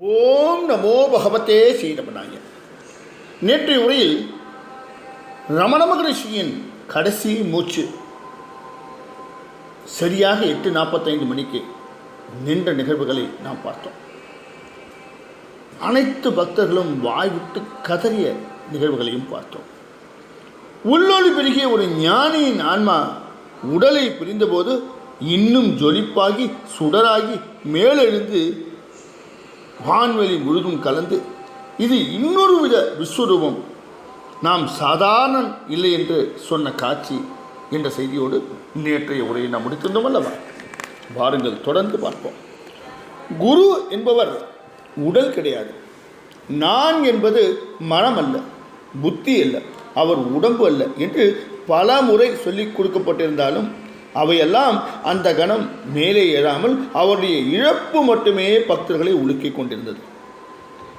ஓம் நமோ பகவதே ஸ்ரீரமணாய நேற்றைய உரையில் ரமண மகரிஷியின் கடைசி மூச்சு சரியாக எட்டு நாற்பத்தைந்து மணிக்கு நின்ற நிகழ்வுகளை நாம் பார்த்தோம். அனைத்து பக்தர்களும் வாய்விட்டு கதறிய நிகழ்வுகளையும் பார்த்தோம். உள்ளொளி பெருகிய ஒரு ஞானியின் ஆன்மா உடலை பிரிந்தபோது இன்னும் ஜொலிப்பாகி சுடராகி மேலெழுந்து வான்வெளி முழுதும் கலந்து இது இன்னொரு வித விஸ்வரூபம். நாம் சாதாரணன் இல்லை என்று சொன்ன காட்சி என்ற செய்தியோடு நேற்றைய உரையை நாம் முடித்திருந்தோம் அல்லவா? வாருங்கள் தொடர்ந்து பார்ப்போம். குரு என்பவர் உடல் கிடையாது. நான் என்பது மனம் அல்ல புத்தி அல்ல அவர் உடம்பு அல்ல என்று பல முறை சொல்லிக் கொடுக்கப்பட்டிருந்தாலும் அவையெல்லாம் அந்த கணம் மேலே எழாமல் அவருடைய இழப்பு மட்டுமே பக்தர்களை உலுக்கிக் கொண்டிருந்தது.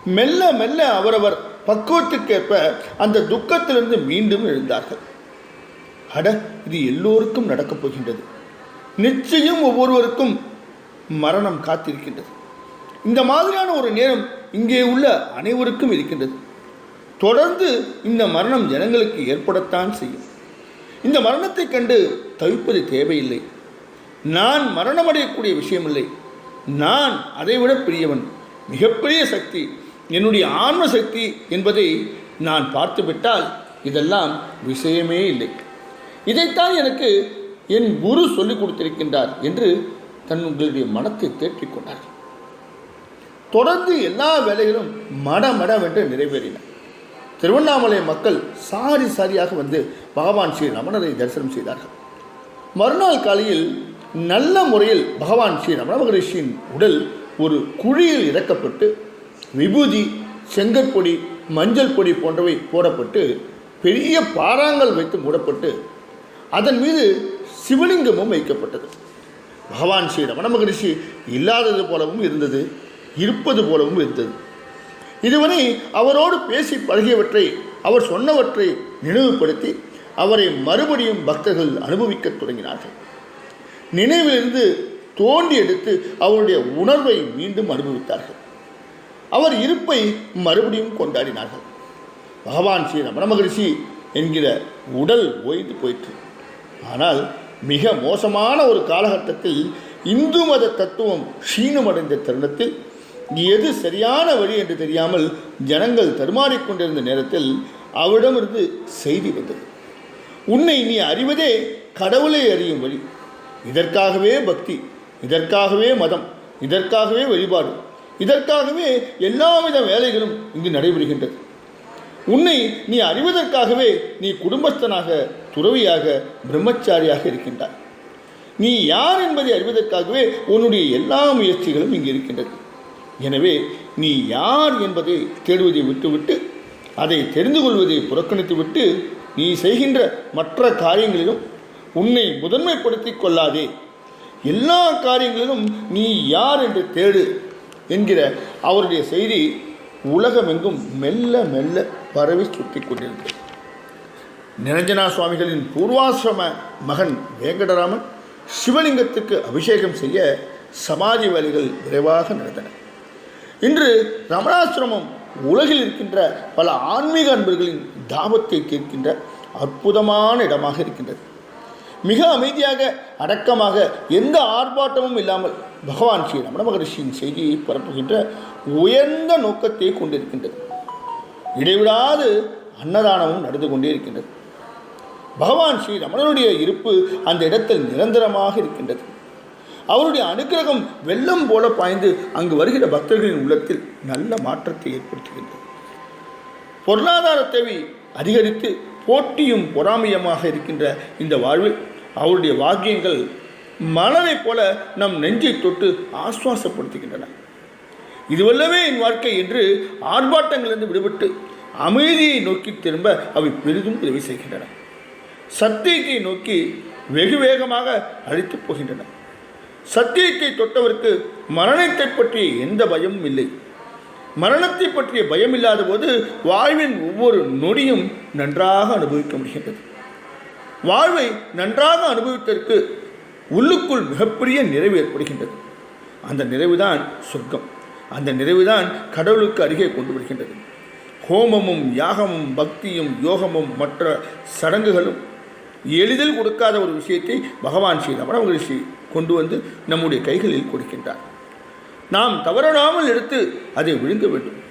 மெல்ல மெல்ல அவரவர் பக்குவத்துக்கேற்ப அந்த துக்கத்திலிருந்து மீண்டும் எழுந்தார்கள். அட இது எல்லோருக்கும் நடக்கப் போகின்றது. நிச்சயம் ஒவ்வொருவருக்கும் மரணம் காத்திருக்கின்றது. இந்த மாதிரியான ஒரு நேரம் இங்கே உள்ள அனைவருக்கும் இருக்கின்றது. தொடர்ந்து இந்த மரணம் ஜனங்களுக்கு ஏற்படத்தான் செய்யும். இந்த மரணத்தைக் கண்டு தவிப்பது தேவையில்லை. நான் மரணமடையக்கூடிய விஷயமில்லை. நான் அதைவிட பெரியவன் மிகப்பெரிய சக்தி என்னுடைய ஆன்ம சக்தி என்பதை நான் பார்த்துவிட்டால் இதெல்லாம் விஷயமே இல்லை. இதைத்தான் எனக்கு என் குரு சொல்லிக் கொடுத்திருக்கின்றார் என்று தன் உங்களுடைய மனத்தை தேற்றிக்கொண்டார் தொடர்ந்து எல்லா வேலைகளும் மடமடவென்று நிறைவேறினார் திருவண்ணாமலை மக்கள் சாரி சாரியாக வந்து பகவான் ஸ்ரீ ரமணரை தரிசனம் செய்தார்கள். மறுநாள் காலையில் நல்ல முறையில் பகவான் ஸ்ரீ ரமண மகரிஷியின் உடல் ஒரு குழியில் இறக்கப்பட்டு விபூதி செங்கற்பொடி மஞ்சள் பொடி போன்றவை போடப்பட்டு பெரிய பாறாங்கல் வைத்து மூடப்பட்டு அதன் மீது சிவலிங்கமும் வைக்கப்பட்டது. பகவான் ஸ்ரீ ரமண மகரிஷி இல்லாதது போலவும் இருந்தது இருப்பது போலவும் இருந்தது. இதுவரை அவரோடு பேசி பழகியவற்றை அவர் சொன்னவற்றை நினைவுபடுத்தி அவரை மறுபடியும் பக்தர்கள் அனுபவிக்கத் தொடங்கினார்கள். நினைவிலிருந்து தோண்டி எடுத்து அவருடைய உணர்வை மீண்டும் அனுபவித்தார்கள். அவர் இருப்பை மறுபடியும் கொண்டாடினார்கள். பகவான் ஸ்ரீ ரமண மகரிஷி என்கிற உடல் ஓய்ந்து போயிற்று. ஆனால் மிக மோசமான ஒரு காலகட்டத்தில் இந்து மத தத்துவம் க்ஷீணமடைந்த தருணத்தில் எது சரியான வழி என்று தெரியாமல் ஜனங்கள் தருமாறிக்கொண்டிருந்த நேரத்தில் அவரிடமிருந்து செய்தி வந்தது. உன்னை நீ அறிவதே கடவுளை அறியும் வழி. இதற்காகவே பக்தி இதற்காகவே மதம் இதற்காகவே வழிபாடு இதற்காகவே எல்லாவித வேலைகளும் இங்கு நடைபெறுகின்றது. உன்னை நீ அறிவதற்காகவே நீ குடும்பஸ்தனாக துறவியாக பிரம்மச்சாரியாக இருக்கின்றாய். நீ யார் என்பதை அறிவதற்காகவே உன்னுடைய எல்லா முயற்சிகளும் இங்கு இருக்கின்றது. எனவே நீ யார் என்பதை தேடுவதை விட்டுவிட்டு அதை தெரிந்து கொள்வதை புறக்கணித்துவிட்டு நீ செய்கின்ற மற்ற காரியங்களிலும் உன்னை முதன்மைப்படுத்திக் கொள்ளாதே. எல்லா காரியங்களிலும் நீ யார் என்று தேடு என்கிற அவருடைய செய்தி உலகமெங்கும் மெல்ல மெல்ல பரவி சுற்றி கொண்டிருந்தது நிரஞ்சனா சுவாமிகளின் பூர்வாசிரம மகன் வேங்கடராமன் சிவலிங்கத்துக்கு அபிஷேகம் செய்ய சமாதி வேலைகள் விரைவாக நடந்தன இன்று ரமணாசிரமம் உலகில் இருக்கின்ற பல ஆன்மீக அன்பர்களின் தாபத்தை கேட்கின்ற அற்புதமான இடமாக இருக்கின்றது. மிக அமைதியாக அடக்கமாக எந்த ஆர்ப்பாட்டமும் இல்லாமல் பகவான் ஸ்ரீ ரமண மகரிஷியின் செய்தியை பரப்புகின்ற உயர்ந்த நோக்கத்தை கொண்டிருக்கின்றது. இடைவிடாது அன்னதானமும் நடந்து கொண்டே இருக்கின்றது. பகவான் ஸ்ரீ ரமணனுடைய இருப்பு அந்த இடத்தில் நிரந்தரமாக இருக்கின்றது. அவருடைய அனுக்கிரகம் வெள்ளம் போல பாய்ந்து அங்கு வருகிற பக்தர்களின் உள்ளத்தில் நல்ல மாற்றத்தை ஏற்படுத்துகின்றது. பொருளாதார தேவை அதிகரித்து போட்டியும் பொறாமையமாக இருக்கின்ற இந்த வாழ்வில் அவருடைய வாக்கியங்கள் மலரைப் போல நம் நெஞ்சை தொட்டு ஆஸ்வாசப்படுத்துகின்றன. இதுவல்லவே என் வாழ்க்கை என்று ஆர்ப்பாட்டங்களிலிருந்து விடுபட்டு அமைதியை நோக்கி திரும்ப அவை பெரிதும் உதவி செய்கின்றன. சத்தியத்தை நோக்கி வெகு வேகமாக அழித்துப் போகின்றன. சத்தியத்தை தொட்டவருக்கு மரணத்தை பற்றி எந்த பயமும் இல்லை. மரணத்தை பற்றிய பயம் இல்லாத போது வாழ்வின் ஒவ்வொரு நொடியும் நன்றாக அனுபவிக்க முடிகின்றது. வாழ்வை நன்றாக அனுபவித்ததற்கு உள்ளுக்குள் மிகப்பெரிய நிறைவு ஏற்படுகின்றது. அந்த நிறைவுதான் சொர்க்கம். அந்த நிறைவுதான் கடவுளுக்கு அருகே கொண்டு வருகின்றது. ஹோமமும் யாகமும் பக்தியும் யோகமும் மற்ற சடங்குகளும் எளிதில் கொடுக்காத ஒரு விஷயத்தை பகவான் ஸ்ரீ ரமண மகரிஷி கொண்டு வந்து நம்முடைய கைகளில் கொடுக்கின்றார். நாம் தவறாமல் எடுத்து அதை விழுங்க வேண்டும்.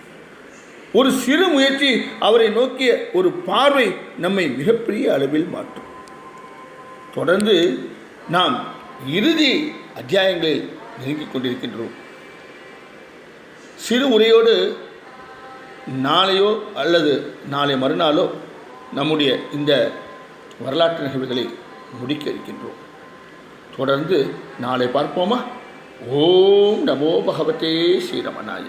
ஒரு சிறு முயற்சி அவரை நோக்கிய ஒரு பார்வை நம்மை மிகப்பெரிய அளவில் மாற்றும். தொடர்ந்து நாம் இறுதி அத்தியாயங்களில் நெருங்கிக் கொண்டிருக்கின்றோம். சிறு உரையோடு நாளையோ அல்லது நாளை மறுநாளோ நம்முடைய இந்த வரலாற்று நிகழ்வுகளை முடிக்க இருக்கின்றோம். தொடர்ந்து நாளை பார்ப்போமா? ஓம் நமோ பகவதே ஸ்ரீரமணாய.